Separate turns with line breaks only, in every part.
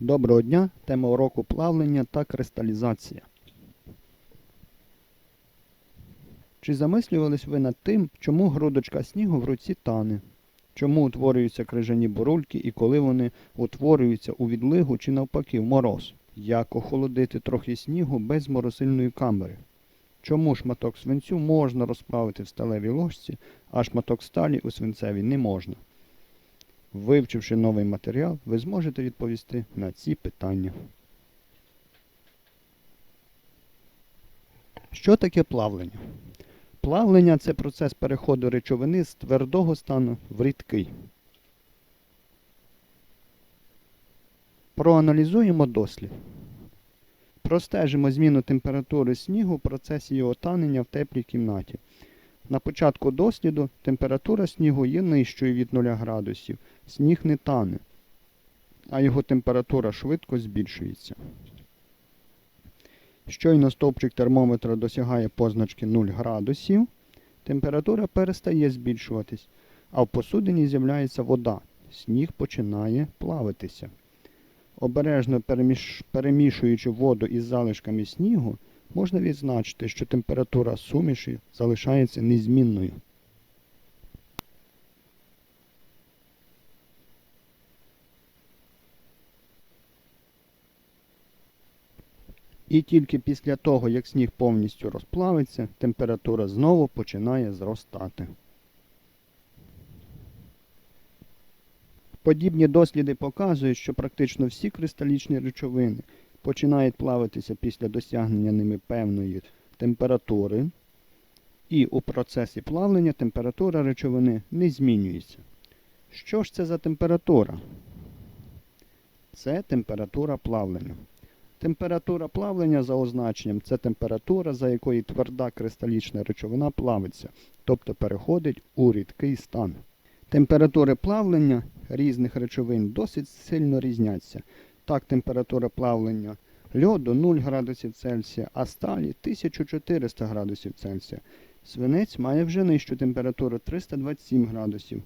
Доброго дня! Тема уроку плавлення та кристалізація. Чи замислювались ви над тим, чому грудочка снігу в руці тане? Чому утворюються крижані бурульки і коли вони утворюються у відлигу чи навпаки в мороз? Як охолодити трохи снігу без морозильної камери? Чому шматок свинцю можна розправити в сталевій ложці, а шматок сталі у свинцевій не можна? Вивчивши новий матеріал, ви зможете відповісти на ці питання. Що таке плавлення? Плавлення це процес переходу речовини з твердого стану в рідкий. Проаналізуємо дослід. Простежимо зміну температури снігу в процесі його танення в теплій кімнаті. На початку досліду температура снігу є нижчою від 0 градусів. Сніг не тане, а його температура швидко збільшується. Щойно стовпчик термометра досягає позначки 0 градусів, температура перестає збільшуватись, а в посудині з'являється вода. Сніг починає плавитися. Обережно переміш... перемішуючи воду із залишками снігу, можна відзначити, що температура суміші залишається незмінною. І тільки після того, як сніг повністю розплавиться, температура знову починає зростати. Подібні досліди показують, що практично всі кристалічні речовини починають плавитися після досягнення ними певної температури, і у процесі плавлення температура речовини не змінюється. Що ж це за температура? Це температура плавлення. Температура плавлення за означенням це температура, за якою тверда кристалічна речовина плавиться, тобто переходить у рідкий стан. Температури плавлення різних речовин досить сильно різняться. Так, температура плавлення льоду 0 градусів Цельсія, а сталі 1400 градусів Цельсія. Свинець має вже нижчу температуру 327 градусів.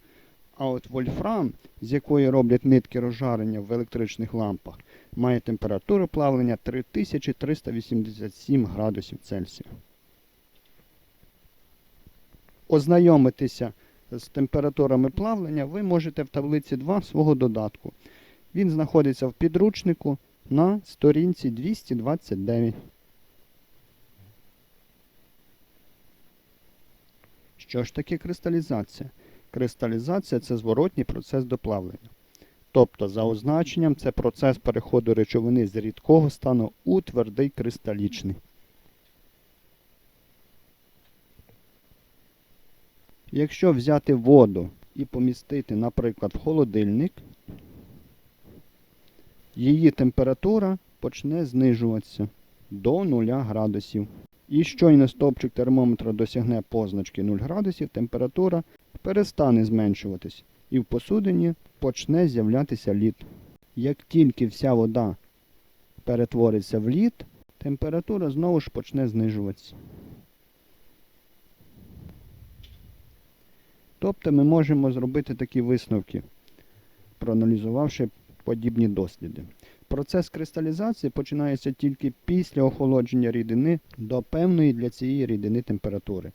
А от вольфрам, з якої роблять нитки розжарення в електричних лампах, має температуру плавлення 3387 градусів Цельсія. Ознайомитися з температурами плавлення ви можете в таблиці 2 свого додатку. Він знаходиться в підручнику на сторінці 229. Що ж таке кристалізація? Кристалізація це зворотній процес доплавлення. Тобто, за означенням, це процес переходу речовини з рідкого стану у твердий кристалічний. Якщо взяти воду і помістити, наприклад, в холодильник, її температура почне знижуватися до 0 градусів. І щойно стовпчик термометра досягне позначки 0 градусів, температура перестане зменшуватись і в посудині почне з'являтися лід. Як тільки вся вода перетвориться в лід, температура знову ж почне знижуватися. Тобто ми можемо зробити такі висновки, проаналізувавши подібні досліди. Процес кристалізації починається тільки після охолодження рідини до певної для цієї рідини температури.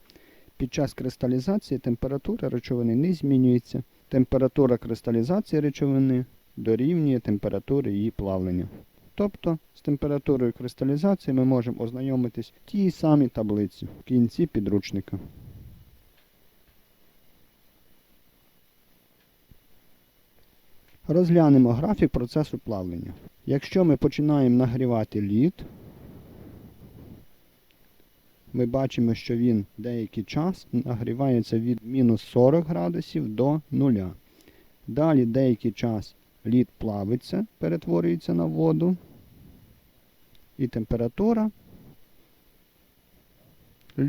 Під час кристалізації температура речовини не змінюється. Температура кристалізації речовини дорівнює температури її плавлення. Тобто з температурою кристалізації ми можемо ознайомитись в тій самій таблиці в кінці підручника. Розглянемо графік процесу плавлення. Якщо ми починаємо нагрівати лід, ми бачимо, що він деякий час нагрівається від мінус 40 градусів до 0. Далі деякий час лід плавиться, перетворюється на воду, і температура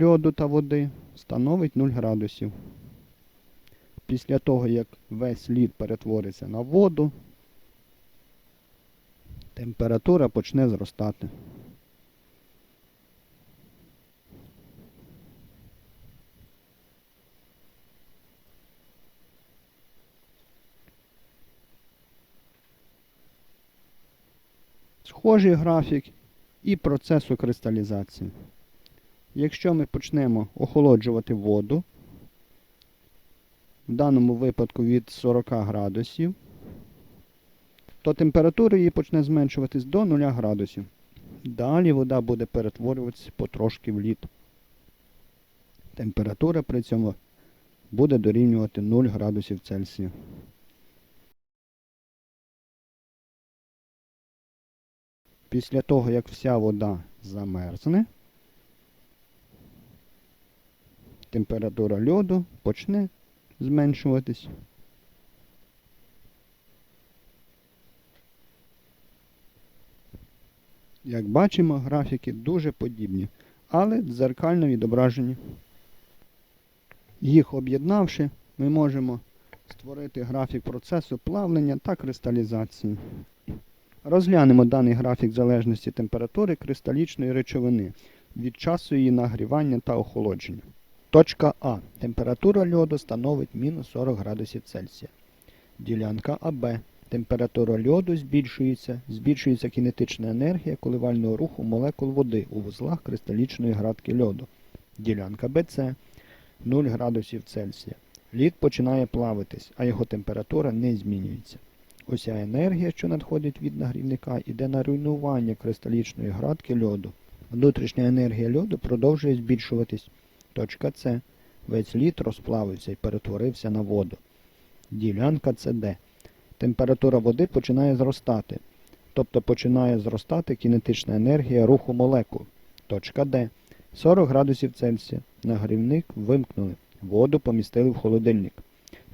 льоду та води становить 0 градусів. Після того, як весь лід перетвориться на воду, температура почне зростати. схожий графік і процесу кристалізації. Якщо ми почнемо охолоджувати воду, в даному випадку від 40 градусів, то температура її почне зменшуватись до 0 градусів. Далі вода буде перетворюватися потрошки в лід. Температура при цьому буде дорівнювати 0 градусів Цельсія. Після того, як вся вода замерзне, температура льоду почне зменшуватись. Як бачимо, графіки дуже подібні, але дзеркально відображені. Їх об'єднавши, ми можемо створити графік процесу плавлення та кристалізації. Розглянемо даний графік залежності температури кристалічної речовини від часу її нагрівання та охолодження. Точка А. Температура льоду становить мінус 40 градусів Цельсія. Ділянка АБ. Температура льоду збільшується, збільшується кінетична енергія коливального руху молекул води у вузлах кристалічної градки льоду. Ділянка БЦ 0 градусів Цельсія. Лід починає плавитись, а його температура не змінюється. Уся енергія, що надходить від нагрівника, іде на руйнування кристалічної градки льоду. Внутрішня енергія льоду продовжує збільшуватись. Точка С. Весь лід розплавився і перетворився на воду. Ділянка СД. Температура води починає зростати, тобто починає зростати кінетична енергія руху молекул. Точка Д. 40 градусів Цельсія. Нагрівник вимкнули. Воду помістили в холодильник.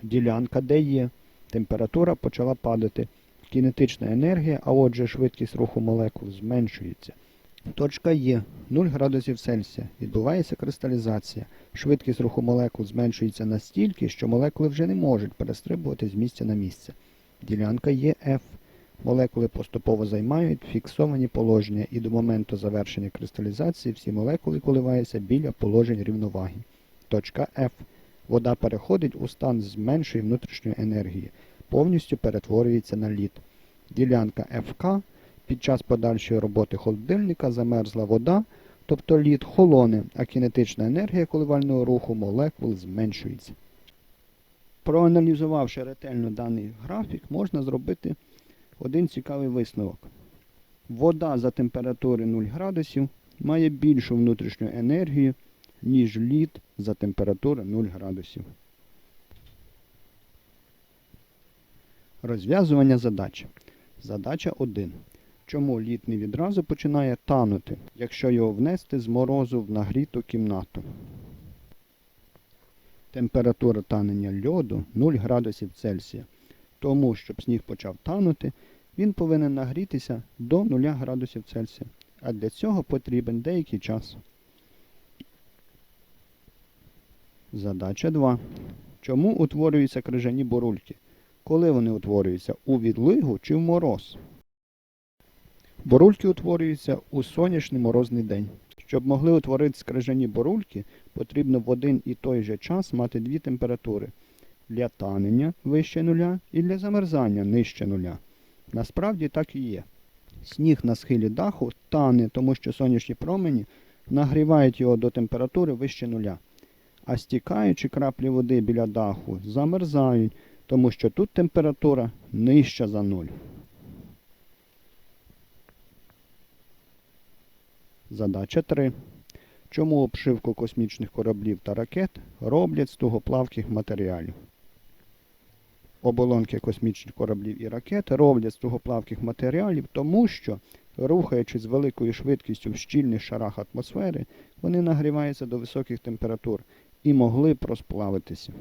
Ділянка Д є. Температура почала падати. Кінетична енергія, а отже швидкість руху молекул зменшується. Точка Є 0 градусів Цельсія. Відбувається кристалізація. Швидкість руху молекул зменшується настільки, що молекули вже не можуть перестрибувати з місця на місце. Ділянка є F. Молекули поступово займають фіксовані положення і до моменту завершення кристалізації всі молекули коливаються біля положень рівноваги. Точка F. Вода переходить у стан з меншої внутрішньої енергії, повністю перетворюється на лід. Ділянка ФК під час подальшої роботи холодильника замерзла вода, тобто лід холоне, а кінетична енергія коливального руху молекул зменшується. Проаналізувавши ретельно даний графік, можна зробити один цікавий висновок. Вода за температури 0 градусів має більшу внутрішню енергію, ніж лід за температури 0 градусів. Розв'язування задачі. Задача 1. Чому лід не відразу починає танути, якщо його внести з морозу в нагріту кімнату? Температура танення льоду 0 градусів Цельсія. Тому, щоб сніг почав танути, він повинен нагрітися до 0 градусів Цельсія. А для цього потрібен деякий час. Задача 2. Чому утворюються крижані бурульки? Коли вони утворюються у відлигу чи в мороз? Бурульки утворюються у сонячний морозний день. Щоб могли утворитися крижані бурульки, потрібно в один і той же час мати дві температури для танення вище нуля і для замерзання нижче нуля. Насправді так і є. Сніг на схилі даху тане, тому що сонячні промені нагрівають його до температури вище нуля. А стікаючі краплі води біля даху замерзають, тому що тут температура нижча за нуль. Задача 3. Чому обшивку космічних кораблів та ракет роблять з тугоплавких матеріалів? Оболонки космічних кораблів і ракет роблять з тугоплавких матеріалів, тому що, рухаючись з великою швидкістю в щільних шарах атмосфери, вони нагріваються до високих температур і могли б розплавитися.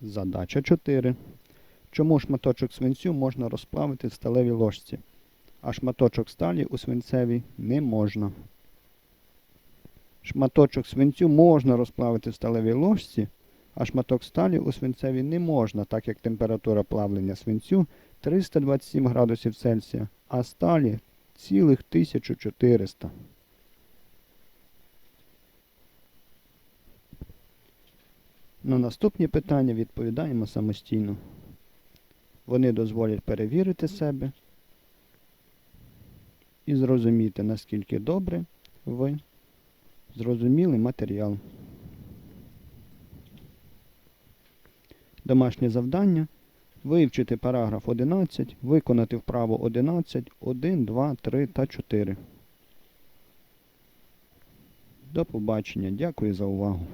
Задача 4. Чому шматочок свинцю можна розплавити в сталевій ложці, а шматочок сталі у свинцевій не можна? Шматочок свинцю можна розплавити в сталевій ложці, а шматок сталі у свинцевій не можна, так як температура плавлення свинцю 327 градусів Цельсія, а сталі цілих 1400. На наступні питання відповідаємо самостійно. Вони дозволять перевірити себе і зрозуміти, наскільки добре ви зрозуміли матеріал. Домашнє завдання. Вивчити параграф 11, виконати вправо 11, 1, 2, 3 та 4. До побачення. Дякую за увагу.